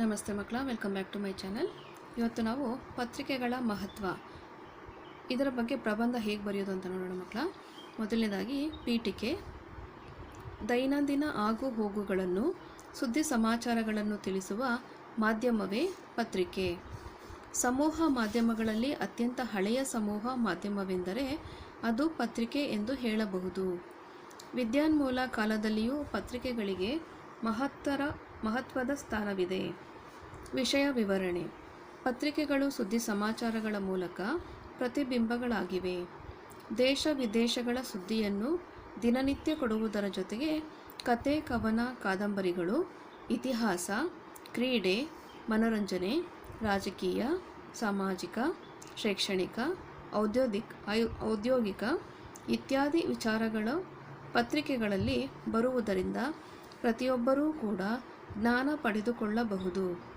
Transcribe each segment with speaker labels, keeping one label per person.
Speaker 1: ನಮಸ್ತೆ ಮಕ್ಕಳ, welcome back to my channel. ಇವತ್ತು ನಾವು ಪತ್ರಿಕೆಗಳ ಮಹತ್ವ, ಇದರ ಬಗ್ಗೆ ಪ್ರಬಂಧ ಹೇಗೆ ಬರೆಯೋದು ಅಂತ ನೋಡೋಣ ಮಕ್ಕಳ. ಮೊದಲನೇದಾಗಿ, ಪೀಠಿಕೆ. ದೈನಂದಿನ ಆಗು ಹೋಗುಗಳನ್ನು, ಸುದ್ದಿ ಸಮಾಚಾರಗಳನ್ನು ತಿಳಿಸುವ ಮಾಧ್ಯಮವೇ ಪತ್ರಿಕೆ. ಸಮೂಹ ಮಾಧ್ಯಮಗಳಲ್ಲಿ ಅತ್ಯಂತ ಹಳೆಯ ಸಮೂಹ ಮಾಧ್ಯಮವೆಂದರೆ ಅದು ಪತ್ರಿಕೆ ಎಂದು ಹೇಳಬಹುದು. ವಿದ್ಯಾನ್ಮೂಲ ಕಾಲದಲ್ಲಿಯೂ ಪತ್ರಿಕೆಗಳಿಗೆ ಮಹತ್ತರ, ಮಹತ್ವದ ಸ್ಥಾನವಿದೆ. ವಿಷಯ ವಿವರಣೆ. ಪತ್ರಿಕೆಗಳು ಸುದ್ದಿ ಸಮಾಚಾರಗಳ ಮೂಲಕ ಪ್ರತಿಬಿಂಬಗಳಾಗಿವೆ. ದೇಶ ವಿದೇಶಗಳ ಸುದ್ದಿಯನ್ನು ದಿನನಿತ್ಯ ಕೊಡುವುದರ ಜೊತೆಗೆ ಕತೆ, ಕವನ, ಕಾದಂಬರಿಗಳು, ಇತಿಹಾಸ, ಕ್ರೀಡೆ, ಮನೋರಂಜನೆ, ರಾಜಕೀಯ, ಸಾಮಾಜಿಕ, ಶೈಕ್ಷಣಿಕ ಔದ್ಯೋಗಿಕ ಔದ್ಯೋಗಿಕ ಇತ್ಯಾದಿ ವಿಚಾರಗಳು ಪತ್ರಿಕೆಗಳಲ್ಲಿ ಬರುವುದರಿಂದ ಪ್ರತಿಯೊಬ್ಬರೂ ಕೂಡ ಜ್ಞಾನ ಪಡೆದುಕೊಳ್ಳಬಹುದು.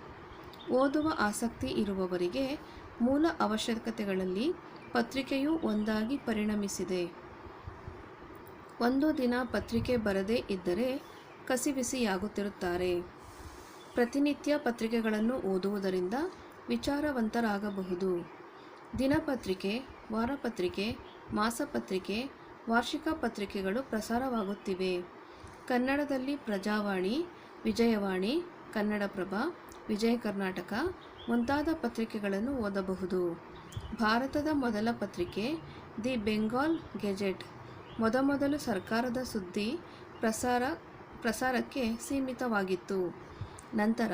Speaker 1: ಓದುವ ಆಸಕ್ತಿ ಇರುವವರಿಗೆ ಮೂಲ ಅವಶ್ಯಕತೆಗಳಲ್ಲಿ ಪತ್ರಿಕೆಯು ಒಂದಾಗಿ ಪರಿಣಮಿಸಿದೆ. ಒಂದು ದಿನ ಪತ್ರಿಕೆ ಬರದೇ ಇದ್ದರೆ ಕಸಿಬಿಸಿಯಾಗುತ್ತಿರುತ್ತಾರೆ ಪ್ರತಿನಿತ್ಯ ಪತ್ರಿಕೆಗಳನ್ನು ಓದುವುದರಿಂದ ವಿಚಾರವಂತರಾಗಬಹುದು. ದಿನಪತ್ರಿಕೆ ವಾರಪತ್ರಿಕೆ ಮಾಸಪತ್ರಿಕೆ ವಾರ್ಷಿಕ ಪತ್ರಿಕೆಗಳು ಪ್ರಸಾರವಾಗುತ್ತಿವೆ. ಕನ್ನಡದಲ್ಲಿ ಪ್ರಜಾವಾಣಿ, ವಿಜಯವಾಣಿ, ಕನ್ನಡಪ್ರಭ ವಿಜಯ ಕರ್ನಾಟಕ ಮುಂತಾದ ಪತ್ರಿಕೆಗಳನ್ನು ಓದಬಹುದು. ಭಾರತದ ಮೊದಲ ಪತ್ರಿಕೆ ದಿ ಬೆಂಗಾಲ್ ಗೆಜೆಟ್. ಮೊದಮೊದಲು ಸರ್ಕಾರದ ಸುದ್ದಿ ಪ್ರಸಾರ ಪ್ರಸಾರಕ್ಕೆ ಸೀಮಿತವಾಗಿತ್ತು. ನಂತರ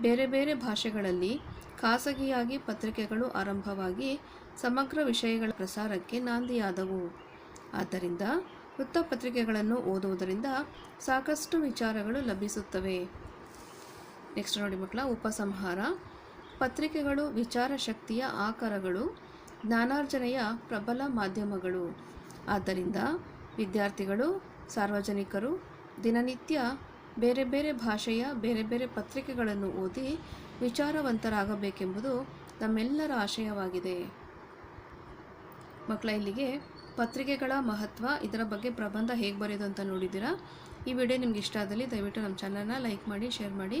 Speaker 1: ಬೇರೆ ಬೇರೆ ಭಾಷೆಗಳಲ್ಲಿ ಖಾಸಗಿಯಾಗಿ ಪತ್ರಿಕೆಗಳು ಆರಂಭವಾಗಿ ಸಮಗ್ರ ವಿಷಯಗಳ ಪ್ರಸಾರಕ್ಕೆ ನಾಂದಿಯಾದವು. ಆದ್ದರಿಂದ ವೃತ್ತಪತ್ರಿಕೆಗಳನ್ನು ಓದುವುದರಿಂದ ಸಾಕಷ್ಟು ವಿಚಾರಗಳು ಲಭಿಸುತ್ತವೆ. ನೆಕ್ಸ್ಟ್ ನೋಡಿ ಮಕ್ಕಳ, ಉಪಸಂಹಾರ, ಪತ್ರಿಕೆಗಳು, ವಿಚಾರ ಶಕ್ತಿಯ ಆಕರಗಳು, ಜ್ಞಾನಾರ್ಜನೆಯ ಪ್ರಬಲ ಮಾಧ್ಯಮಗಳು. ಆದ್ದರಿಂದ ವಿದ್ಯಾರ್ಥಿಗಳು, ಸಾರ್ವಜನಿಕರು, ದಿನನಿತ್ಯ ಬೇರೆ ಬೇರೆ ಭಾಷೆಯ, ಬೇರೆ ಬೇರೆ ಪತ್ರಿಕೆಗಳನ್ನು ಓದಿ ವಿಚಾರವಂತರಾಗಬೇಕೆಂಬುದು ನಮ್ಮೆಲ್ಲರ ಆಶಯವಾಗಿದೆ. ಮಕ್ಕಳ, ಇಲ್ಲಿಗೆ ಪತ್ರಿಕೆಗಳ ಮಹತ್ವ, ಇದರ ಬಗ್ಗೆ ಪ್ರಬಂಧ ಹೇಗೆ ಬರೆಯೋದು ಅಂತ ನೋಡಿದ್ದೀರಾ? ಈ ವಿಡಿಯೋ ನಿಮ್ಗೆ ಇಷ್ಟ ಆದಲ್ಲಿ ದಯವಿಟ್ಟು ನಮ್ಮ ಚಾನಲ್ನ ಲೈಕ್ ಮಾಡಿ, ಶೇರ್ ಮಾಡಿ.